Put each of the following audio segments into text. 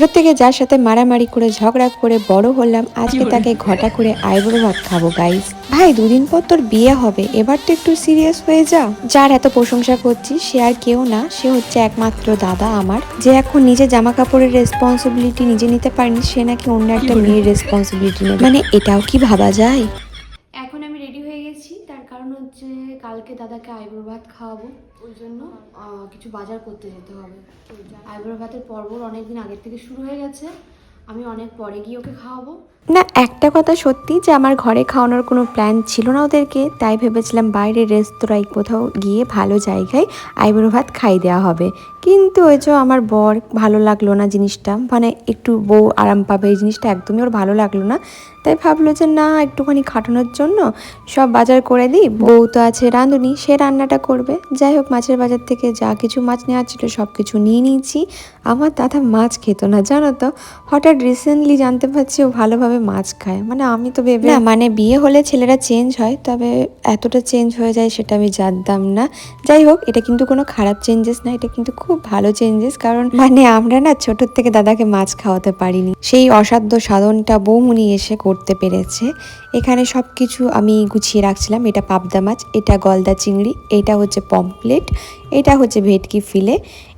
ছোট থেকে যার সাথে মারামারি করে ঝগড়া করে বড় হলাম আজকে তাকে ঘটা করে আইবুড়ো ভাত খাব গাইস ভাই দুদিন পর তোর বিয়ে হবে এবার তো একটু সিরিয়াস হয়ে যা। যার এত প্রশংসা করছি সে আর কেউ না সে হচ্ছে একমাত্র দাদা আমার। যে এখন নিজে জামা কাপড়ের রেসপন্সিবিলিটি নিজে নিতে পারেনি সে নাকি অন্য একটা মেয়ের রেসপন্সিবিলিটি নেবে। মানে এটাও কি ভাবা যায়? এখন আমি রেডি হয়ে গেছি তার কারণ হচ্ছে কালকে দাদাকে আইবুড়ো ভাত খাওয়াবো। ওই জন্য কিছু বাজার করতে যেতে হবে। আইবুড়ো ভাতের পর্ব অনেক দিন আগের থেকে শুরু হয়ে গেছে। আমি অনেক পরে গিয়ে ওকে খাওয়াবো। না, একটা কথা সত্যি যে আমার ঘরে খাওয়ানোর কোনো প্ল্যান ছিল না ওদেরকে, তাই ভেবেছিলাম বাইরে রেস্তোরাঁয় কোথাও গিয়ে ভালো জায়গায় আইবুড়ো ভাত খাই দেওয়া হবে। কিন্তু ওই যে আমার বর ভালো লাগল না জিনিসটা মানে একটু বউ আরাম পাবে এই জিনিসটা একদমই ওর ভালো লাগল না। তাই ভাবলো যে না, একটুখানি খাটানোর জন্য সব বাজার করে দিই। বউ তো আছে রাঁধুনি, সে রান্নাটা করবে। যাই হোক, মাছের বাজার থেকে যা কিছু মাছ নেওয়ার ছিল সব কিছু নিয়ে নিয়েছি। আমার দাদা মাছ খেত না, জানো তো? হঠাৎ রিসেন্টলি জানতে পারছি ও ভালোভাবে মাছ খায়। মানে আমি তো ভেবে না মানে বিয়ে হলে ছেলেরা চেঞ্জ হয় তবে এতটা চেঞ্জ হয়ে যায় সেটা আমি জানতাম না। যাই হোক এটা কিন্তু কোনো খারাপ চেঞ্জেস না এটা কিন্তু খুব ভালো চেঞ্জেস কারণ মানে আমরা না ছোট থেকে দাদাকে মাছ খাওয়াতে পারিনি। সেই অসাধ্য সাধনটা বৌমুনি এসে করতে পেরেছে। এখানে সব কিছু আমি গুছিয়ে রাখছিলাম। এটা পাবদা মাছ এটা গলদা চিংড়ি এটা হচ্ছে পমপ্লেট এটা হচ্ছে ভেটকি ফিলে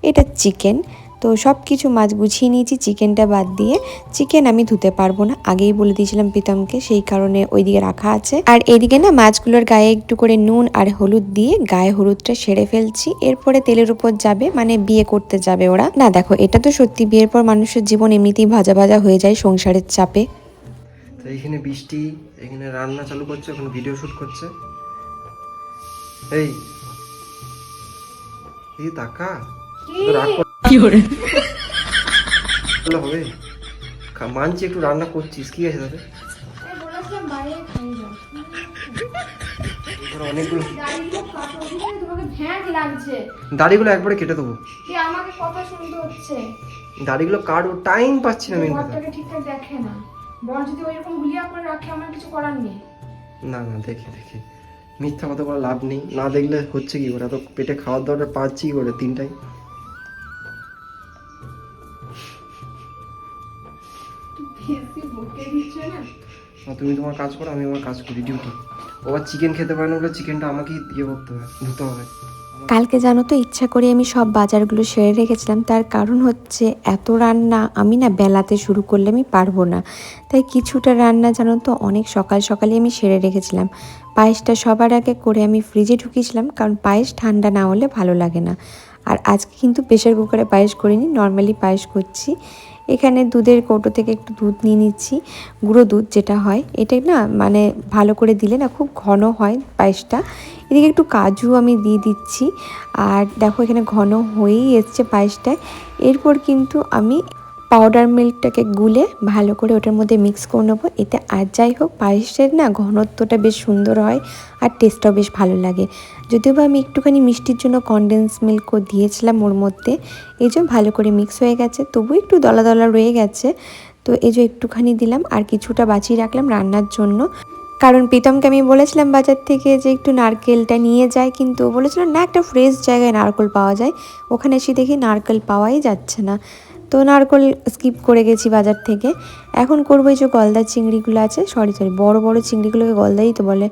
এটা চিকেন তো সব কিছু মাছ গুছিয়ে নিয়েছি, চিকেনটা বাদ দিয়ে। চিকেন আমি ধুতে পারব না, আগেই বলে দিয়েছিলাম প্রীতমকে, সেই কারণে ওইদিকে রাখা আছে। আর এইদিকে না মাছগুলোর গায়ে একটু করে নুন আর হলুদ দিয়ে গায়ে হলুদটা সেরে ফেলছি, এরপরে তেলের উপর যাবে মানে বিয়ে করতে যাবে ওরা। না দেখো, এটা তো সত্যি বিয়ের পর মানুষের জীবন এমনিতেই ভাজা ভাজা হয়ে যায় সংসারের চাপে। এইখানে বৃষ্টি এখানে রান্না চালু করছে ওখানে ভিডিও শুট করছে। এই তাকা। হবে। মানছি একটু রান্না করছিস কি আছে তাতে অনেকগুলো দাড়িগুলো একবারে কেটে দেবো। আমাকে কথা শুনতে হচ্ছে। দাড়িগুলো কাটবো টাইম পাচ্ছি না মেন কথা। ঠিকঠাক দেখে না। বর যদি ওইরকম গুলিয়া করে রাখে আমার কিছু করার নেই। না না দেখি দেখি। মিথ্যা কথা বলা লাভ নেই। না দেখলে হচ্ছে কি করে? এত পেটে খাওয়ার দাওয়াটা পাচ্ছি কি করে? তিনটাই। তুমি তোমার কাজ করো, আমি আমার কাজ করি ডিউটি চিকেন খেতে পারে না বলে চিকেনটা ইয়ে করতে হবে ধুতে হবে। কালকে জানো তো, ইচ্ছা করে আমি সব বাজারগুলো সেরে রেখেছিলাম। তার কারণ হচ্ছে, এত রান্না আমি না বেলাতে শুরু করলে আমি পারব না। তাই কিছুটা রান্না জানো তো, অনেক সকাল সকালে আমি সেরে রেখেছিলাম। পায়েসটা সবার আগে করে আমি ফ্রিজে ঢুকিয়েছিলাম, কারণ পায়েস ঠান্ডা না হলে ভালো লাগে না। আর আজকে কিন্তু প্রেশার কুকারে পায়েস করিনি নর্মালি পায়েস করছি। এখানে দুধের কৌটো থেকে একটু দুধ নিয়ে নিচ্ছি, গুঁড়ো দুধ যেটা হয়। এটা না মানে ভালো করে দিলে না খুব ঘন হয় পায়েসটা। এদিকে একটু কাজু আমি দিয়ে দিচ্ছি। আর দেখো এখানে ঘন হয়েই এসছে পায়েসটায়। এরপর কিন্তু আমি পাউডার মিল্কটাকে গুলে ভালো করে ওটার মধ্যে মিক্স করে নেব। এতে আর যাই হোক, পায়েসের না ঘনত্বটা বেশ সুন্দর হয় আর টেস্টটাও বেশ ভালো লাগে। যদিও বা আমি একটুখানি মিষ্টির জন্য কনডেন্স মিল্কও দিয়েছিলাম ওর মধ্যে, এই যে ভালো করে মিক্স হয়ে গেছে তবু একটু দলা দলা রয়ে গেছে। তো এই যে একটুখানি দিলাম আর কিছুটা বাঁচিয়ে রাখলাম রান্নার জন্য। কারণ প্রীতমকে আমি বলেছিলাম বাজার থেকে যে একটু নারকেলটা নিয়ে যায়, কিন্তু ও বলেছিল না একটা ফ্রেশ জায়গায় নারকেল পাওয়া যায়। ওখানে এসে দেখি নারকেল পাওয়াই যাচ্ছে না। তো নারকল স্কিপ করে গেছি বাজার থেকে। এখন করব এই যে গলদার চিংড়িগুলো আছে সরি সরি বড় বড় চিংড়িগুলোকে গলদাই তো বলে।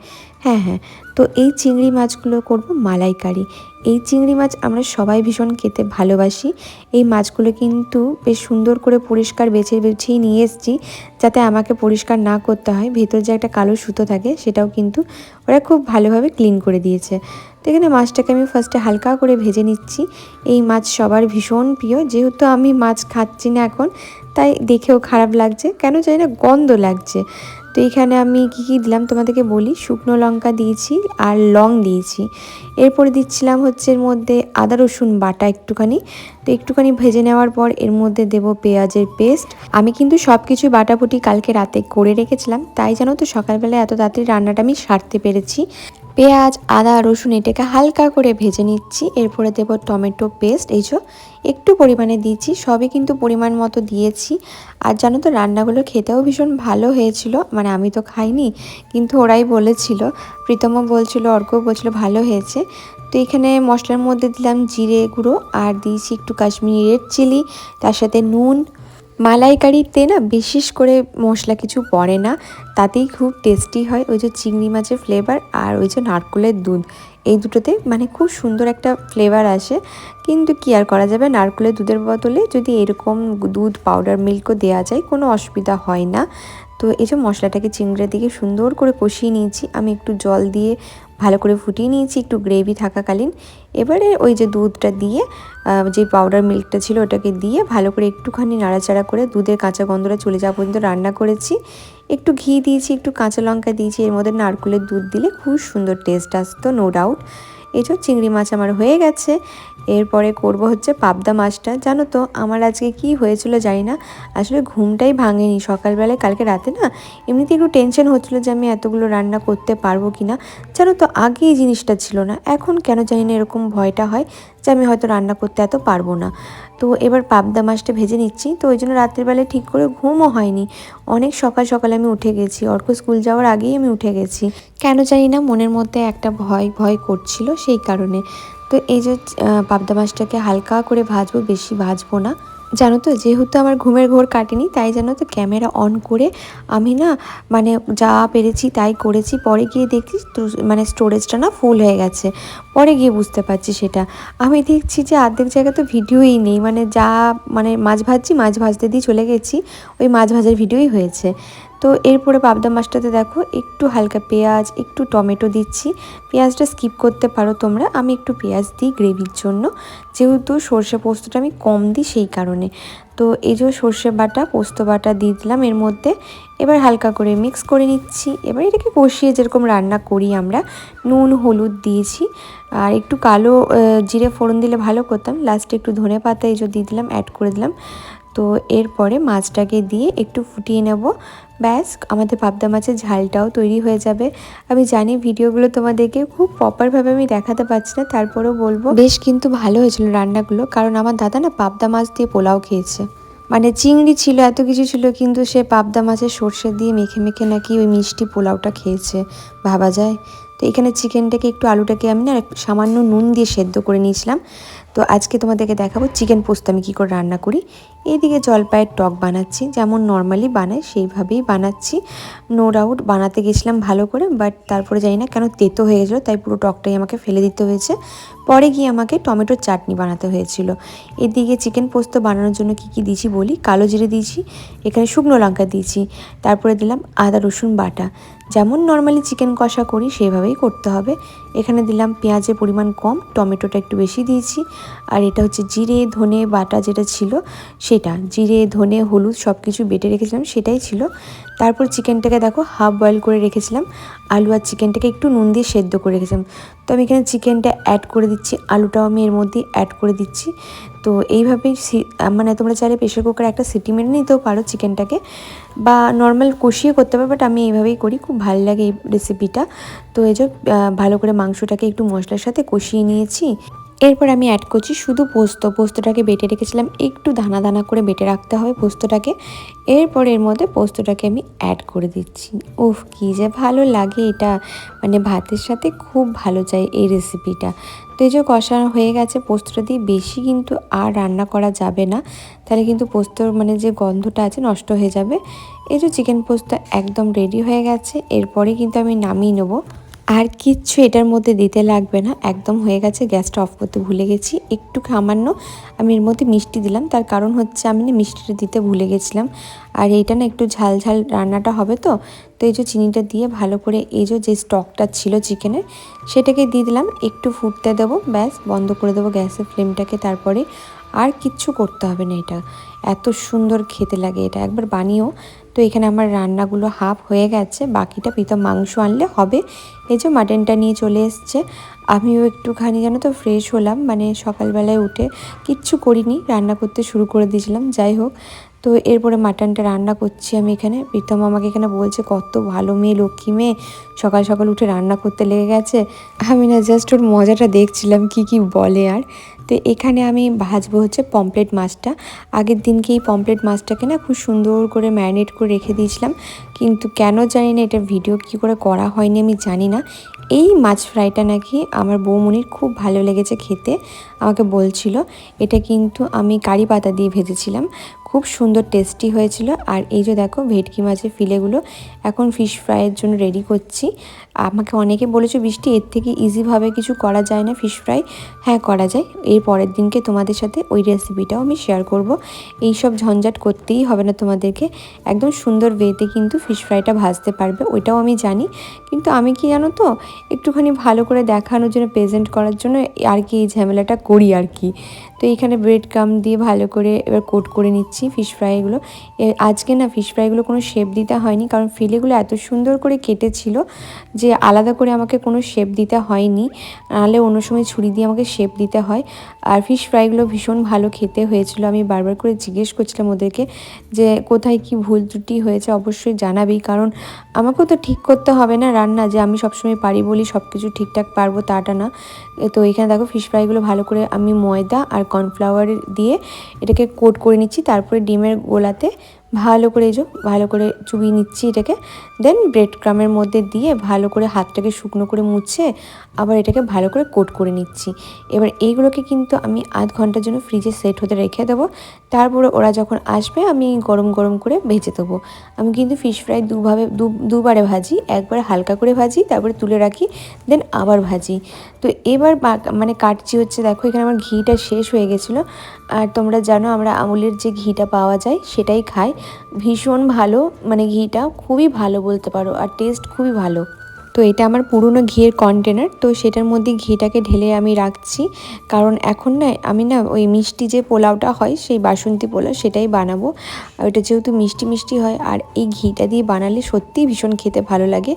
হ্যাঁ হ্যাঁ তো এই চিংড়ি মাছগুলো করব মালাইকারি। এই চিংড়ি মাছ আমরা সবাই ভীষণ খেতে ভালোবাসি। এই মাছগুলো কিন্তু বেশ সুন্দর করে পরিষ্কার বেছে বেছেই নিয়ে এসেছি, যাতে আমাকে পরিষ্কার না করতে হয়। ভেতর যে একটা কালো সুতো থাকে, সেটাও কিন্তু ওরা খুব ভালোভাবে ক্লিন করে দিয়েছে। তো এখানে মাছটাকে আমি ফার্স্টে হালকা করে ভেজে নিচ্ছি। এই মাছ সবার ভীষণ প্রিয়। যেহেতু আমি মাছ খাচ্ছি না এখন, তাই দেখেও খারাপ লাগছে। কেন জানি না, গন্ধ লাগছে। তো এখানে আমি কি কি দিলাম তোমাদেরকে বলি? শুকনো লঙ্কা দিয়েছি আর লং দিয়েছি। এরপরে দিচ্ছিলাম হচ্ছে এর মধ্যে আদা রসুন বাটা একটুখানি। তো একটুখানি ভেজে নেওয়ার পর এর মধ্যে দেব পেঁয়াজের পেস্ট। আমি কিন্তু সব কিছু বাটাপুটি কালকে রাতে করে রেখেছিলাম। তাই জানো তো সকালবেলা এত তাড়াতাড়ি রান্নাটা আমি সারতে পেরেছি। পেঁয়াজ, আদা, রসুন এটাকে হালকা করে ভেজে নিচ্ছি। এরপরে দেব টমেটো পেস্ট। এই একটু পরিমাণে দিয়েছি সবই কিন্তু পরিমাণ মতো দিয়েছি। আর জানো তো, রান্নাগুলো খেতেও ভীষণ ভালো হয়েছিল। মানে আমি তো খাইনি, কিন্তু ওরাই বলেছিল। প্রীতমও বলছিল অর্কও বলছিল, ভালো হয়েছে। তো এখানে মশলার মধ্যে দিলাম জিরে গুঁড়ো, আর দিয়েছি একটু কাশ্মীরি রেড চিলি তার সাথে নুন মালাইকারিতে না বিশেষ করে মশলা কিছু পড়ে না, তাতেই খুব টেস্টি হয় ওই যে চিংড়ি মাছের ফ্লেভার আর ওই যে নারকোলের দুধ। এই দুটোতে মানে খুব সুন্দর একটা ফ্লেভার আসে। কিন্তু কি আর করা যাবে? নারকোলের দুধের বদলে যদি এরকম দুধ পাউডার মিল্কও দেওয়া যায়, কোনো অসুবিধা হয় না। তো এই যে মশলাটাকে চিংড়ির দিকে সুন্দর করে কষিয়ে নিয়েছি, আমি একটু জল দিয়ে ভালো করে ফুটিয়ে নিয়েছি, একটু গ্রেভি থাকাকালীন। এবারে ওই যে দুধটা দিয়ে যে পাউডার মিল্কটা ছিল ওটাকে দিয়ে ভালো করে একটুখানি নাড়াচাড়া করে দুধের কাঁচা গন্ধটা চলে যাওয়া পর্যন্ত রান্না করেছি। একটু ঘি দিয়েছি, একটু কাঁচা লঙ্কা দিয়েছি, এর মধ্যে নারকুলের দুধ দিলে খুব সুন্দর টেস্ট আসতো নো ডাউট এই চিংড়ি মাছ আমার হয়ে গেছে। এরপরে করব হচ্ছে পাবদা মাছটা। জানো তো, আমার আজকে কি হয়েছিল জানি না, আসলে ঘুমটাই ভাঙেনি। সকালবেলায়, কালকে রাতে না, এমনিতে একটু টেনশন হচ্ছিল যে আমি এতগুলো রান্না করতে পারব কি না জানো তো, আগে এই জিনিসটা ছিল না, এখন কেন জানি না এরকম ভয়টা হয় যে আমি হয়তো রান্না করতে এত পারব না। তো এবার পাবদা মাছটা ভেজে নিচ্ছি, তো ওই জন্য রাত্রিবেলায় ঠিক করে ঘুমও হয়নি। অনেক সকাল সকালে আমি উঠে গেছি, অর্ক স্কুল যাওয়ার আগেই আমি উঠে গেছি। কেন জানি না, মনের মধ্যে একটা ভয় ভয় করছিল সেই কারণে। তো এই যে পাবদা মাছটাকে হালকা করে ভাজবো, বেশি ভাজবো না। জানো তো, যেহেতু আমার ঘুমের ঘোর কাটেনি, তাই জানো তো ক্যামেরা অন করে আমি না মানে যা পেরেছি তাই করেছি। পরে গিয়ে দেখছি তো- মানে স্টোরেজটা না ফুল হয়ে গেছে। পরে গিয়ে বুঝতে পারছি সেটা। আমি দেখছি যে অর্ধেক জায়গায় তো ভিডিওই নেই মানে যা মানে মাছ ভাজছি, মাছ ভাজতে দিয়ে চলে গেছি, ওই মাছ ভাজার ভিডিওই হয়েছে। তো এরপরে পাবদা মাছটাতে দেখো, একটু হালকা পেঁয়াজ, একটু টমেটো দিচ্ছি। পেঁয়াজটা স্কিপ করতে পারো তোমরা। আমি একটু পেঁয়াজ দিই গ্রেভির জন্য। যেহেতু সর্ষে পোস্তটা আমি কম দিই সেই কারণে। তো এই যে সর্ষে বাটা, পোস্ত বাটা দিয়ে দিলাম এর মধ্যে। এবার হালকা করে মিক্স করে নিচ্ছি। এবার এটাকে কষিয়ে যেরকম রান্না করি আমরা, নুন, হলুদ দিয়েছি। আর একটু কালো জিরে ফোড়ন দিলে ভালো করতাম। লাস্টে একটু ধনে পাতা এই যে দিয়ে দিলাম অ্যাড করে দিলাম। তো এরপরে মাছটাকে দিয়ে একটু ফুটিয়ে নেব। ব্যাস, আমাদের পাবদা মাছের ঝালটাও তৈরি হয়ে যাবে। আমি জানি ভিডিওগুলো তোমাদেরকে খুব প্রপারভাবে আমি দেখাতে পারছি না, তারপরেও বলব, বেশ কিন্তু ভালো হয়েছিল রান্নাগুলো, কারণ আমার দাদা না পাবদা মাছ দিয়ে পোলাও খেয়েছে। মানে চিংড়ি ছিল, এত কিছু ছিল, কিন্তু সে পাবদা মাছের সর্ষে দিয়ে মেখে মেখে নাকি ওই মিষ্টি পোলাওটা খেয়েছে, ভাবা যায়। তো এখানে চিকেনটাকে একটু আলুটাকে আমি না সামান্য নুন দিয়ে সেদ্ধ করে নিয়েছিলাম। তো আজকে তোমাদেরকে দেখাবো চিকেন পোস্ত আমি কী করে রান্না করি। এইদিকে জলপাইয়ের টক বানাচ্ছি, যেমন নর্মালি বানাই সেইভাবেই বানাচ্ছি। নো ডাউট বানাতে গেছিলাম ভালো করে বাট তারপরে জানি না কেন তেতো হয়ে গেছিল, তাই পুরো টকটাই আমাকে ফেলে দিতে হয়েছে। পরে গিয়ে আমাকে টমেটোর চাটনি বানাতে হয়েছিল। এদিকে চিকেন পোস্ত বানানোর জন্য কি কি দিয়েছি বলি? কালো জিরে দিয়েছি, এখানে শুকনো লঙ্কা দিয়েছি, তারপরে দিলাম আদা রসুন বাটা। যেমন নর্মালি চিকেন কষা করি, সেভাবেই করতে হবে। এখানে দিলাম পেঁয়াজের পরিমাণ কম, টমেটোটা একটু বেশি দিয়েছি। আর এটা হচ্ছে জিরে, ধনে বাটা যেটা ছিল, সেটা। জিরে, ধনে, হলুদ সব কিছু বেটে রেখেছিলাম, সেটাই ছিল। তারপর চিকেনটাকে দেখো হাফ বয়েল করে রেখেছিলাম। আলু আর চিকেনটাকে একটু নুন দিয়ে সেদ্ধ করে রেখেছিলাম। তো আমি এখানে চিকেনটা অ্যাড করে দিচ্ছি, আলুটাও আমি এর মধ্যে অ্যাড করে দিচ্ছি। তো এইভাবেই মানে তোমরা চাইলে প্রেশার কুকারে একটা সিটি মেরে নিতেও পারো চিকেনটাকে। বা নর্মাল কষিয়ে করতে পারো বাট আমি এইভাবেই করি, খুব ভালো লাগে এই রেসিপিটা তো এই যে ভালো করে মাংসটাকে একটু মশলার সাথে কষিয়ে নিয়েছি। এরপর আমি অ্যাড করছি শুধু পোস্ত। পোস্তটাকে বেটে রেখেছিলাম, একটু দানা দানা করে বেটে রাখতে হবে পোস্তটাকে। এরপর এর মধ্যে পোস্তটাকে আমি অ্যাড করে দিচ্ছি। উফ, কী যে ভালো লাগে এটা। মানে ভাতের সাথে খুব ভালো যায় এই রেসিপিটা তো এই যে কষানো হয়ে গেছে পোস্তটা দিয়ে, বেশি কিন্তু আর রান্না করা যাবে না। তাহলে কিন্তু পোস্তর মানে যে গন্ধটা আছে নষ্ট হয়ে যাবে। এই যে চিকেন পোস্ত একদম রেডি হয়ে গেছে। এরপরে কিন্তু আমি নামিয়ে নেব। আর কিচ্ছু এটার মধ্যে দিতে লাগবে না। একদম হয়ে গেছে, গ্যাসটা অফ করতে ভুলে গেছি। একটু সামান্য আমি এর মধ্যে মিষ্টি দিলাম, তার কারণ হচ্ছে আমি না মিষ্টিটা দিতে ভুলে গেছিলাম। আর এইটা না একটু ঝাল ঝাল রান্নাটা হবে তো তো এই যে চিনিটা দিয়ে ভালো করে এই যে যে স্টকটা ছিল চিকেনের, সেটাকে দিয়ে দিলাম, একটু ফুটতে দেবো, ব্যাস, বন্ধ করে দেবো গ্যাসের ফ্লেমটাকে, তারপরে আর কিচ্ছু করতে হবে না এটা। এত সুন্দর খেতে লাগে এটা, একবার বানিয়েও তো এখানে আমার রান্নাগুলো হাফ হয়ে গেছে, বাকিটা প্রীতম মাংস আনলে হবে। এই যে মাটনটা নিয়ে চলে এসছে, আমিও একটুখানি যেন তো ফ্রেশ হলাম মানে সকালবেলায় উঠে কিচ্ছু করিনি, রান্না করতে শুরু করে দিয়েছিলাম। যাই হোক তো এরপরে মাটনটা রান্না করছি আমি এখানে। প্রীতম আমাকে এখানে বলছে, কত ভালো মেয়ে, লক্ষ্মী মেয়ে। সকাল সকাল উঠে রান্না করতে লেগে গেছে। আমি না জাস্ট ওর মজাটা দেখছিলাম, কি কি বলে আর। তো এখানে আমি ভাজবো হচ্ছে পমপ্লেট মাছটা। আগের দিনকে এই পমপ্লেট মাছটাকে না খুব সুন্দর করে ম্যারিনেট করে রেখে দিয়েছিলাম। কিন্তু কেন জানি না এটা ভিডিও কি করে করা হয়নি, আমি জানি না। এই মাছ ফ্রাইটা নাকি আমার বৌমনির খুব ভালো লেগেছে খেতে। আমাকে বলছিল, এটা কিন্তু আমি কারি পাতা দিয়ে ভেজেছিলাম। খুব সুন্দর টেস্টি হয়েছিল। আর এই যে দেখো ভেটকি মাছের ফিলেগুলো এখন ফিশ ফ্রাইয়ের জন্য রেডি করছি। আমাকে অনেকে বলেছ, বৃষ্টি, এর থেকে ইজিভাবে কিছু করা যায় না ফিশ ফ্রাই হ্যাঁ করা যায়। এর পরের দিনকে তোমাদের সাথে ওই রেসিপিটাও আমি শেয়ার করব। এই সব ঝঞ্ঝাট করতেই হবে না তোমাদেরকে। একদম সুন্দর ওয়েতে কিন্তু ফিশ ফ্রাইটা ভাজতে পারবে, ওইটাও আমি জানি। কিন্তু আমি কি জানো তো, একটুখানি ভালো করে দেখানোর জন্য প্রেজেন্ট করার জন্য আর কি এই ঝামেলাটা করি আর কি। তো এখানে ব্রেড কাম দিয়ে ভালো করে এবার কোট করে নিচ্ছি ফিশ ফ্রাইগুলো আজকে না ফিশ ফ্রাইগুলো কোনো শেপ দিতে হয়নি, কারণ ফিলেগুলো এত সুন্দর করে কেটেছিল যে আলাদা করে আমাকে কোনো শেপ দিতে হয়নি, নাহলে অন্য সময় ছুরি দিয়ে আমাকে শেপ দিতে হয়। আর ফিশ ফ্রাইগুলো ভীষণ ভালো খেতে হয়েছিল। আমি বারবার করে জিজ্ঞেস করছিলাম ওদেরকে যে কোথায় কি ভুল ত্রুটি হয়েছে, অবশ্যই জানাবি কারণ আমাকেও তো ঠিক করতে হবে না রান্না, যে আমি সবসময় পারি বলি সব কিছু ঠিকঠাক পারব তাটা না। তো এখানে দেখো ফিশ ফ্রাইগুলো ভালো করে আমি ময়দা আর কর্নফ্লাওয়ার দিয়ে এটাকে কোট করে নিচ্ছি। তারপরে ডিমের গোলাতে ভালো করে এই ভালো করে চুবিয়ে নিচ্ছি এটাকে। দেন ব্রেড ক্রামের মধ্যে দিয়ে ভালো করে হাতটাকে শুকনো করে মুছে আবার এটাকে ভালো করে কোট করে নিচ্ছি। এবার এইগুলোকে কিন্তু আমি আধ ঘণ্টার জন্য ফ্রিজে সেট হতে রেখে দেবো। তারপরে ওরা যখন আসবে আমি গরম গরম করে ভেজে দেবো। আমি কিন্তু ফিশ ফ্রাই দুভাবে দুবারে ভাজি, একবার হালকা করে ভাজি, তারপরে তুলে রাখি দেন আবার ভাজি। তো এবার বা- মানে কাটছি হচ্ছে, দেখো এখানে আমার ঘিটা শেষ হয়ে গেছিল। আর তোমরা জানো আমরা আমুলের যে ঘিটা পাওয়া যায়, সেটাই খাই। ভীষণ ভালো মানে ঘিটা খুবই ভালো বলতে পারো, আর টেস্ট খুবই ভালো। তো এটা আমার পুরনো ঘিয়ের কন্টেনার তো সেটার মধ্যে ঘিটাকে ঢেলে আমি রাখছি। কারণ এখন না, আমি না ওই মিষ্টি যে পোলাওটা হয়, সেই বাসন্তী পোলাও সেটাই বানাবো। আর ওটা যেহেতু মিষ্টি মিষ্টি হয়, আর এই ঘিটা দিয়ে বানালে সত্যিই ভীষণ খেতে ভালো লাগে।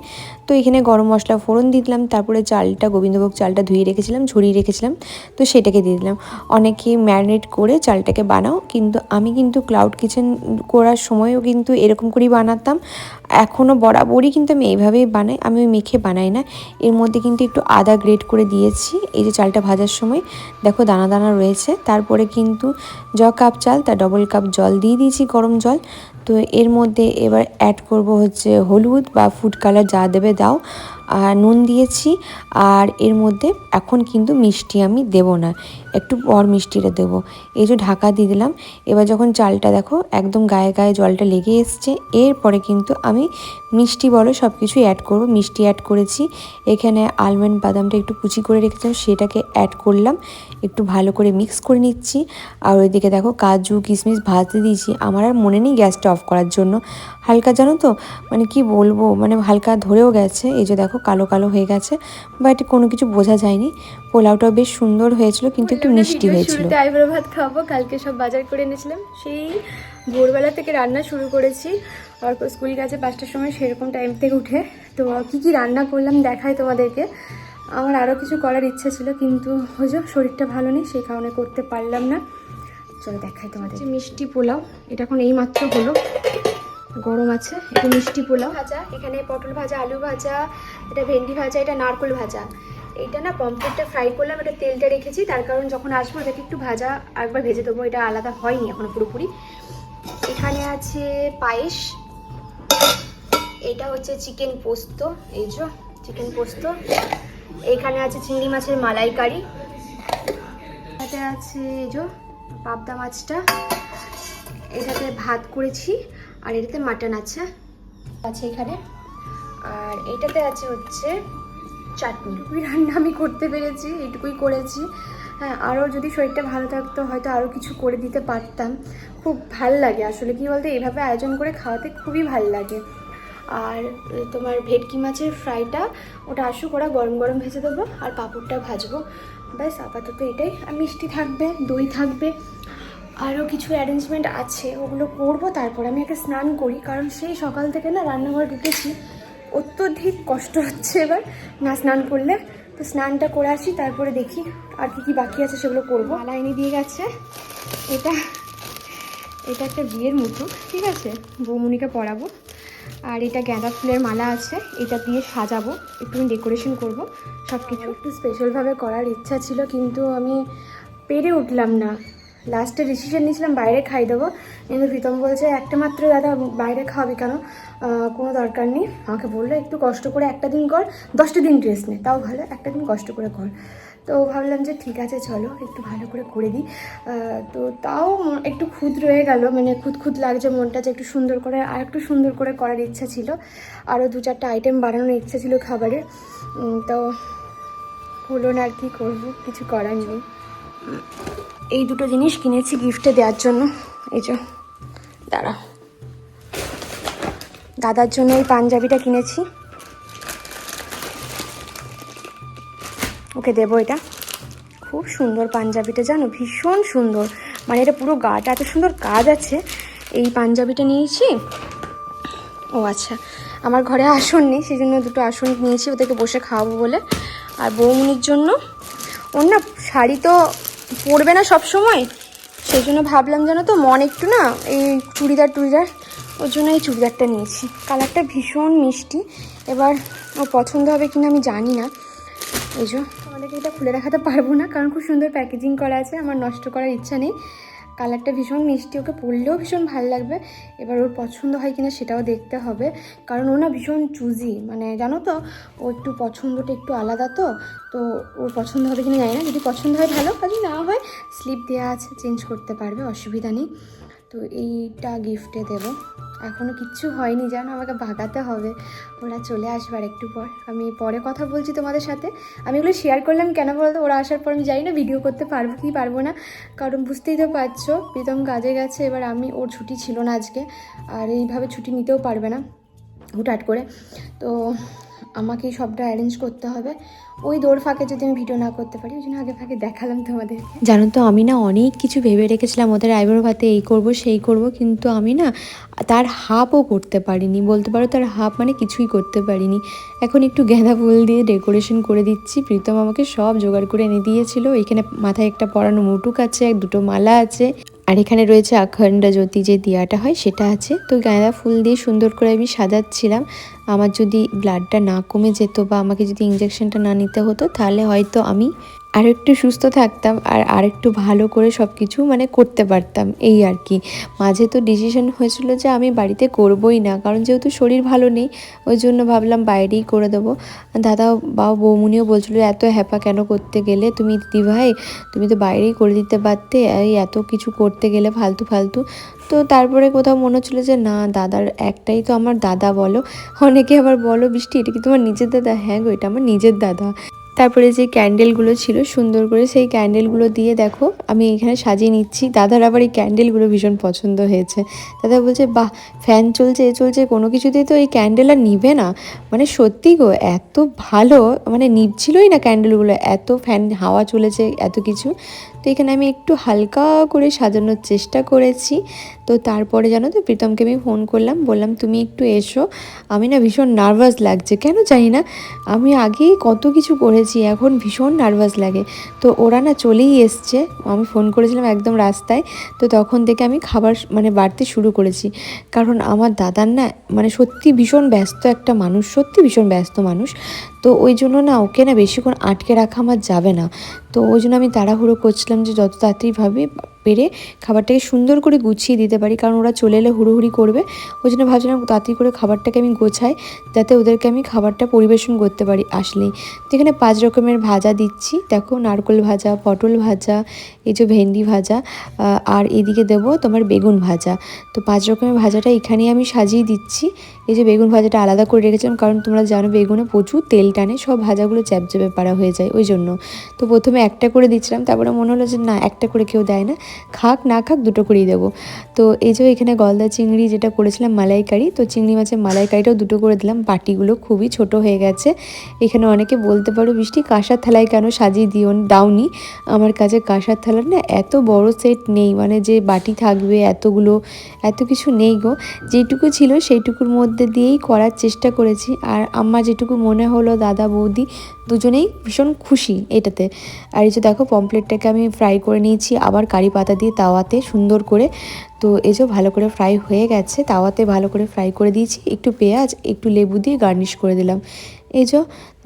তো এখানে গরম মশলা ফোড়ন দিলাম, তারপরে চালটা, গোবিন্দভোগ চালটা ধুয়ে রেখেছিলাম, ঝরিয়ে রেখেছিলাম, তো সেটাকে দিয়ে দিলাম। অনেকে ম্যারিনেট করে চালটাকে বানাও, কিন্তু আমি কিন্তু ক্লাউড কিচেন করার সময়ও কিন্তু এরকম করেই বানাতাম। এখনও বরাবরই কিন্তু আমি এইভাবেই বানাই, আমি ওই মেখে বানাই না। এর মধ্যে কিন্তু একটু আদা গ্রেট করে দিয়েছি, এই যে চালটা ভাজার সময়। দেখো দানা দানা রয়েছে, তারপরে কিন্তু য কাপ চাল, তা ডবল কাপ জল দিয়ে দিয়েছি গরম জল। তো এর মধ্যে এবার অ্যাড করব হচ্ছে হলুদ বা ফুড কালার যা দেবে দাও। নুন দিয়েছি, আর এর মধ্যে এখন কিন্তু মিষ্টি আমি দেব না, একটু পর মিষ্টিটা দেবো। এই যে ঢাকা দিয়ে দিলাম, এবার যখন চালটা দেখো একদম গায়ে গায়ে জলটা লেগে এসছে, এরপরে কিন্তু আমি মিষ্টি বলো সব কিছু অ্যাড করব, মিষ্টি অ্যাড করেছি। এখানে আলমন্ড বাদামটা একটু কুচি করে রেখেছিলাম, সেটাকে অ্যাড করলাম, একটু ভালো করে মিক্স করে নিচ্ছি। আর ওইদিকে দেখো কাজু, কিশমিশ ভাজতে দিয়েছি, আমার আর মনে নেই গ্যাসটা অফ করার জন্য। হালকা জানো তো মানে কি বলব মানে হালকা ধরেও গেছে, এই যে দেখো কালো কালো হয়ে গেছে বাট কোনো কিছু বোঝা যায়নি। পোলাওটাও বেশ সুন্দর হয়েছিল কিন্তু একটু মিষ্টি হয়েছিল। শুরুতে আইবুড়ো ভাত খাব কালকে সব বাজার করে এনেছিলাম। সেই ভোরবেলা থেকে রান্না শুরু করেছি। আর স্কুল গেছে পাঁচটার সময় সেরকম টাইম থেকে উঠে। তো কি কি রান্না করলাম দেখাই তোমাদেরকে। আমার আরও কিছু করার ইচ্ছে ছিল কিন্তু ওই যে শরীরটা ভালো নেই সেই কারণে করতে পারলাম না। চলো দেখাই তোমাদের। মিষ্টি পোলাও এটা এখন এই মাত্র হলো। গরম আছে এটা মিষ্টি পোলাও ভাজা, এখানে পটল ভাজা, আলু ভাজা, এটা ভেন্ডি ভাজা, এটা নারকোল ভাজা। এটা না পমফ্রেটটা ফ্রাই করলাম, এটা তেলটা রেখেছি, তার কারণ যখন আসব এটাকে একটু ভাজা আরেকবার ভেজে দেবো, এটা আলাদা হয়নি এখনও পুরোপুরি। এখানে আছে পায়েস, এটা হচ্ছে চিকেন পোস্ত, এই যে চিকেন পোস্ত। এখানে আছে চিংড়ি মাছের মালাইকারি। এটাতে আছে এই যে পাবদা মাছটা। এটাতে ভাত করেছি। আর এটাতে মাটন আছে। আছে এখানে। আর এটাতে আছে হচ্ছে চাটনি। রান্না আমি করতে পেরেছি এইটুকুই করেছি। হ্যাঁ আরও যদি শরীরটা ভালো থাকতো, হয়তো আরও কিছু করে দিতে পারতাম। খুব ভালো লাগে আসলে। কি বলতো এইভাবে আয়োজন করে খাওয়াতে খুবই ভালো লাগে। আর তোমার ভেটকি মাছের ফ্রাইটা ওটা আসুক, ওরা গরম গরম ভেজে দেবো, আর পাঁপড়টা ভাজবো। ব্যাস, আপাতত এটাই। আর মিষ্টি থাকবে, দই থাকবে। আরও কিছু অ্যারেঞ্জমেন্ট আছে ওগুলো করব তারপর আমি একটা স্নান করি। কারণ সেই সকাল থেকে না রান্নাঘরে ঢুকেছি অত্যধিক কষ্ট হচ্ছে এবার। না স্নান করলে তো স্নানটা করে আসি তারপরে দেখি আর কি কি বাকি আছে সেগুলো করব। মালা এনে দিয়ে গেছে। এটা এটা একটা বিয়ের মতো ঠিক আছে? বৌমনিকে পরাবো। আর এটা গাঁদা ফুলের মালা আছে এটা দিয়ে সাজাবো একটু ডেকোরেশন করব সব কিছু একটু স্পেশালভাবে করার ইচ্ছা ছিল কিন্তু আমি পেরে উঠলাম না। লাস্টে ডিসিশন নিয়েছিলাম, বাইরে খাই দেবো। কিন্তু প্রীতম বলছে, একটা মাত্র দাদা, বাইরে খাওয়াবি কেন? কোনো দরকার নেই। আমাকে বলল, একটু কষ্ট করে একটা দিন কর, দশটা দিন ড্রেস নে। তাও ভালো, একটা দিন কষ্ট করে কর। তো ভাবলাম যে ঠিক আছে, চলো, একটু ভালো করে করে দিই। তো তাও একটু খুদ রয়ে গেল মানে খুদ খুদ লাগছে মনটা যে একটু সুন্দর করে, আর একটু সুন্দর করে করার ইচ্ছা ছিল। আরও দু চারটা আইটেম বানানোর ইচ্ছা ছিল খাবারে। তো হলো না আর কি করব, কিছু করার নেই। এই দুটো জিনিস কিনেছি গিফটে দেওয়ার জন্য। এই যে, দাঁড়া। দাদার জন্য এই পাঞ্জাবিটা কিনেছি। ওকে দেবো এটা। খুব সুন্দর পাঞ্জাবিটা, জানো? ভীষণ সুন্দর। মানে এটা পুরো গাটা এত সুন্দর কাজ আছে। এই পাঞ্জাবিটা নিয়েছি। ও আচ্ছা আমার ঘরে আসন নেই সেই জন্য দুটো আসন নিয়েছি, ওদেরকে বসে খাওয়াবো বলে। আর বৌমনির জন্য, ওর না শাড়ি তো পরবে না সব সময় সেই জন্য ভাবলাম জানো তো মন একটু না, এই চুড়িদার টুড়িদার, ওর জন্য এই চুড়িদারটা নিয়েছি। কালারটা ভীষণ মিষ্টি। এবার ও পছন্দ হবে কিনা আমি জানি না। এই জন্য তোমাদেরকে এটা খুলে দেখাতে পারব না, কারণ খুব সুন্দর প্যাকেজিং করা আছে, আমার নষ্ট করার ইচ্ছা নেই। কালারটা ভীষণ মিষ্টি, ওকে পরলেও ভীষণ ভালো লাগবে। এবার ওর পছন্দ হয় কিনা সেটাও দেখতে হবে। কারণ ও না ভীষণ চুজি মানে জানো তো, ও একটু পছন্দটা একটু আলাদা তো তো ওর পছন্দ হবে কিনা জানি না। যদি পছন্দ হয় ভালো কাজে না হয় স্লিপ দেওয়া আছে চেঞ্জ করতে পারবে, অসুবিধা নেই। তো এইটা গিফটে দেব। এখনও কিচ্ছু হয়নি, জানো, আমাকে ভাগাতে হবে। ওরা চলে আসবে আর একটু পর। আমি পরে কথা বলছি তোমাদের সাথে। আমি এগুলো শেয়ার করলাম কেন বলতো? ওরা আসার পর আমি জানি না ভিডিও করতে পারব কি পারব না। কারণ বুঝতেই তো পারছ, প্রীতম কাজে গেছে, এবার আমি, ওর ছুটি ছিল না আজকে। আর এইভাবে ছুটি নিতেও পারবে না, হুটহাট করে। তো আমাকেই সবটা অ্যারেঞ্জ করতে হবে। ওই দৌড় ফাঁকে যদি আমি ভিডিও না করতে পারি, ওই জন্য আগে ফাঁকে দেখালাম তোমাদেরকে। জানো তো, আমি না অনেক কিছু ভেবে রেখেছিলাম, ওদের আইব্রো ভাতে এই করব, সেই করব, কিন্তু আমি না তার হাফও করতে পারিনি। বলতে পারো তার হাফ মানে কিছুই করতে পারিনি। এখন একটু গাঁদা ফুল দিয়ে ডেকোরেশন করে দিচ্ছি। প্রীতম আমাকে সব জোগাড় করে এনে দিয়েছিল। এখানে মাথায় একটা পরানো মুটুক আছে, এক দুটো মালা আছে, আর এখানে রয়েছে আখণ্ড জ্যোতি যে দিয়াটা হয়, সেটা আছে। তো গাঁদা ফুল দিয়ে সুন্দর করে আমি সাজাচ্ছিলাম। আমার যদি ব্লাডটা না কমে যেত বা আমাকে যদি ইঞ্জেকশনটা না নিতে হতো, তাহলে হয়তো আমি আর একটু সুস্থ থাকতাম আর আরেকটু ভালো করে সব কিছু মানে করতে পারতাম, এই আর কি। মাঝে তো ডিসিশন হয়েছিল যে আমি বাড়িতে করবই না, কারণ যেহেতু শরীর ভালো নেই, ওই জন্য ভাবলাম বাইরেই করে দেবো। দাদা বা বৌমুনিও বলছিল, এত হ্যাপা কেন করতে গেলে? তুমি দিদি ভাই, তুমি তো বাইরেই করে দিতে পারতে, এই এত কিছু করতে গেলে ফালতু ফালতু। তো তারপরে কোথাও মনে হচ্ছিল যে, না, দাদার একটাই তো আমার দাদা বলো। অনেকে আবার, বলো বৃষ্টি, এটা কি তোমার নিজের দাদা? হ্যাঁ গো, এটা আমার নিজের দাদা। তারপরে যে ক্যান্ডেলগুলো ছিল, সুন্দর করে সেই ক্যান্ডেলগুলো দিয়ে দেখো, আমি এখানে সাজিয়ে নিচ্ছি। দাদার আবার এই ক্যান্ডেলগুলো ভীষণ পছন্দ হয়েছে। দাদা বলছে, বাহ ফ্যান চলছে, এ চলছে, কোনো কিছুতেই তো এই ক্যান্ডেল আর নিবে না। মানে সত্যি গো, এত ভালো মানে নিভছিলই না ক্যান্ডেলগুলো এত ফ্যান হাওয়া চলেছে, এত কিছু। তো এখানে আমি একটু হালকা করে সাজানোর চেষ্টা করেছি। তো তারপরে জানো তো প্রীতমকে আমি ফোন করলাম, বললাম, তুমি একটু এসো। আমি না ভীষণ নার্ভাস লাগছে, কেন জানি না। আমি আগেই কত কিছু করেছি, এখন ভীষণ নার্ভাস লাগে। তো ওরা না চলেই এসছে। আমি ফোন করেছিলাম একদম রাস্তায়। তো তখন থেকে আমি খাবার মানে বাড়তে শুরু করেছি। কারণ আমার দাদার না মানে সত্যি ভীষণ ব্যস্ত একটা মানুষ, সত্যি ভীষণ ব্যস্ত মানুষ। তো ওই জন্য না ওকে না বেশিক্ষণ আটকে রাখা আমার যাবে না। তো ওই জন্য আমি তাড়াহুড়ো করছিলাম যে যত তাড়াতাড়িভাবে পেরে খাবারটাকে সুন্দর করে গুছিয়ে দিতে পারি, কারণ ওরা চলে এলে হুড়োহুড়ি করবে। ওই জন্য ভাবছিলাম তাড়াতাড়ি করে খাবারটাকে আমি গোছাই, যাতে ওদেরকে আমি খাবারটা পরিবেশন করতে পারি আসলেই। তো এখানে পাঁচ রকমের ভাজা দিচ্ছি, দেখো নারকোল ভাজা, পটল ভাজা, এই যে ভেন্ডি ভাজা আর এদিকে দেবো তোমার বেগুন ভাজা। তো পাঁচ রকমের ভাজাটা এখানেই আমি সাজিয়ে দিচ্ছি। এই যে বেগুন ভাজাটা আলাদা করে রেখেছিলাম, কারণ তোমরা জানো বেগুনে প্রচুর তেল টানে, সব ভাজাগুলো চ্যাপচ্যাপে পাড়া হয়ে যায়, ওই জন্য। তো প্রথমে একটা করে দিচ্ছিলাম, তারপরে মনে হলো যে না, একটা করে কেউ দেয় না। খাক, না খাক, দুটো করেই দেবো। তো এই যে এখানে গলদা চিংড়ি যেটা করেছিলাম, মালাইকারি, তো চিংড়ি মাছের মালাইকারিটাও দুটো করে দিলাম। বাটিগুলো খুবই ছোট হয়ে গেছে। এখানে অনেকে বলতে পারো, বৃষ্টি, কাঁসার থালায় কেন সাজিয়ে দিও, দাওনি? আমার কাছে কাঁসার থালার না এত বড় সেট নেই মানে যে বাটি থাকবে, এতগুলো, এত কিছু নেই গো। যেটুকু ছিল সেইটুকুর মধ্যে দিয়েই করার চেষ্টা করেছি। আর আমার যেটুকু মনে হলো, দাদা, বৌদি দুজনেই ভীষণ খুশি এটাতে। আর এই যে দেখো পমপ্লেটটাকে আমি ফ্রাই করে নিয়েছি, আবার কারি পাতা দিয়ে তাওয়াতে সুন্দর করে। তো এই যে ভালো করে ফ্রাই হয়ে গেছে, তাওয়াতে ভালো করে ফ্রাই করে দিয়েছি, একটু পেঁয়াজ, একটু লেবু দিয়ে গার্নিশ করে দিলাম। এই যে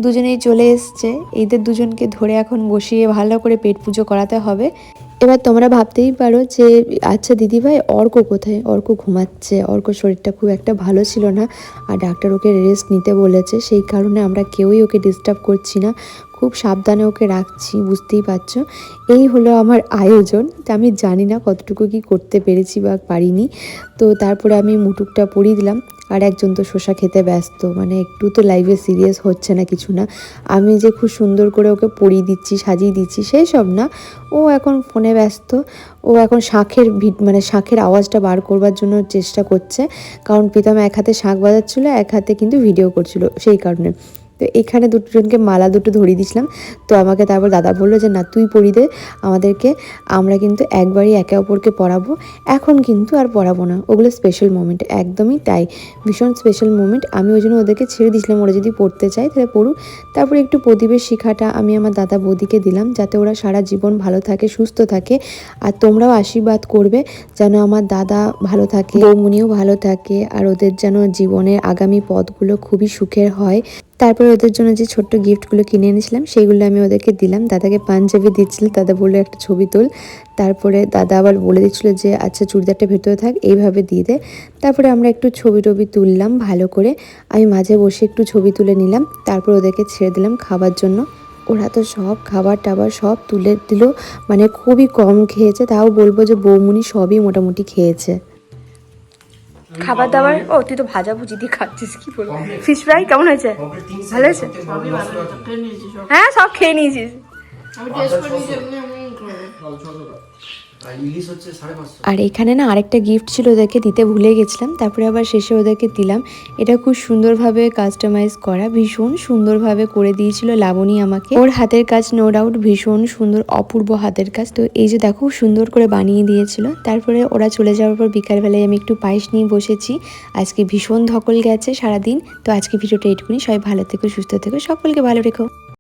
দুজনেই চলে এসছে, এদের দুজনকে ধরে এখন বসিয়ে ভালো করে পেট পুজো করাতে হবে। এবার তোমরা ভাবতেই পারো যে আচ্ছা দিদিভাই, অর্ক কোথায়? অর্ক ঘুমাচ্ছে। অর্ক শরীরটা খুব একটা ভালো ছিল না। আর ডাক্তার ওকে রেস্ট নিতে বলেছে। সেই কারণে আমরা কেউই ওকে ডিস্টার্ব করছি না। খুব সাবধানে ওকে রাখছি, বুঝতেই পারছ? এই হলো আমার আয়োজন। তা আমি জানি না কতটুকু কি করতে পেরেছি বা পারিনি। তো তারপরে আমি মুটুকটা পরিয়ে দিলাম। আর একজন তো শসা খেতে ব্যস্ত মানে একটু তো লাইফে সিরিয়াস হচ্ছে না কিছু না। আমি যে খুব সুন্দর করে ওকে পরিয়ে দিচ্ছি, সাজিয়ে দিচ্ছি সেই সব না। ও এখন ফোনে ব্যস্ত। ও এখন শাঁখের ভিড মানে শাঁখের আওয়াজটা বার করবার জন্য চেষ্টা করছে। কারণ প্রীতম এক হাতে শাঁখ বাজাচ্ছিলো, এক হাতে কিন্তু ভিডিও করছিল, সেই কারণে। তো এখানে দুজনকে মালা দুটো ধরিয়ে দিয়েছিলাম। তো আমাকে তারপর দাদা বলল যে, না, তুই পড়ি দে, আমাদেরকে আমরা কিন্তু একবারই একে অপরকে পড়াবো এখন কিন্তু আর পড়াবো না। ওগুলো স্পেশাল মোমেন্ট একদমই তাই। ভীষণ স্পেশাল মোমেন্ট আমি ওই জন্য ওদেরকে ছেড়ে দিয়েছিলাম। ওরা যদি পড়তে চায় তাহলে পড়ুক। তারপরে একটু প্রদীপের শিখাটা আমি আমার দাদা বৌদিকে দিলাম, যাতে ওরা সারা জীবন ভালো থাকে, সুস্থ থাকে। আর তোমরাও আশীর্বাদ করবে, যেন আমার দাদা ভালো থাকে, বৌমনিও ভালো থাকে, আর ওদের যেন জীবনের আগামী পথগুলো খুবই সুখের হয়। তারপর ওদের জন্য যে ছোট্ট গিফটগুলো কিনে এনেছিলাম সেইগুলো আমি ওদেরকে দিলাম। দাদাকে পাঞ্জাবি দিচ্ছিল, দাদা বলল একটা ছবি তোল। তারপরে দাদা আবার বলে দিচ্ছিল যে আচ্ছা চুড়িদারটা ভেতরে থাক, এইভাবে দিয়ে দে। তারপরে আমরা একটু ছবি টবি তুললাম ভালো করে। আমি মাঝে বসে একটু ছবি তুলে নিলাম, তারপর ওদেরকে ছেড়ে দিলাম খাবার জন্য। ওরা তো সব খাবার টাবার সব তুলে দিল মানে খুবই কম খেয়েছে। তাও বলব যে বৌমুনি সবই মোটামুটি খেয়েছে। খাবার দাবার? ও তুই তো ভাজা ভুজি দিয়ে খাচ্ছিস কি বল ফিশ ফ্রাই কেমন হয়েছে? ভালো হয়েছে? হ্যাঁ সব খেয়ে নিয়েছিস। হচ্ছে সাড়ে পাঁচশো আর এখানে না আরেকটা গিফট ছিল ওদেরকে দিতে ভুলে গেছিলাম, তারপরে আবার শেষে ওদেরকে দিলাম। এটা খুব সুন্দরভাবে কাস্টমাইজ করা, ভীষণ সুন্দরভাবে করে দিয়েছিল লাবণী আমাকে। ওর হাতের কাজ নো ডাউট ভীষণ সুন্দর, অপূর্ব হাতের কাজ। তো এই যে দেখো, সুন্দর করে বানিয়ে দিয়েছিল। তারপরে ওরা চলে যাওয়ার পর বিকালবেলায় আমি একটু পায়েস নিয়ে বসেছি। আজকে ভীষণ ধকল গেছে সারাদিন। তো আজকে ভিডিওটা এইটুকুনি। সবাই ভালো থেকো, সুস্থ থেকো, সকলকে ভালো রেখো।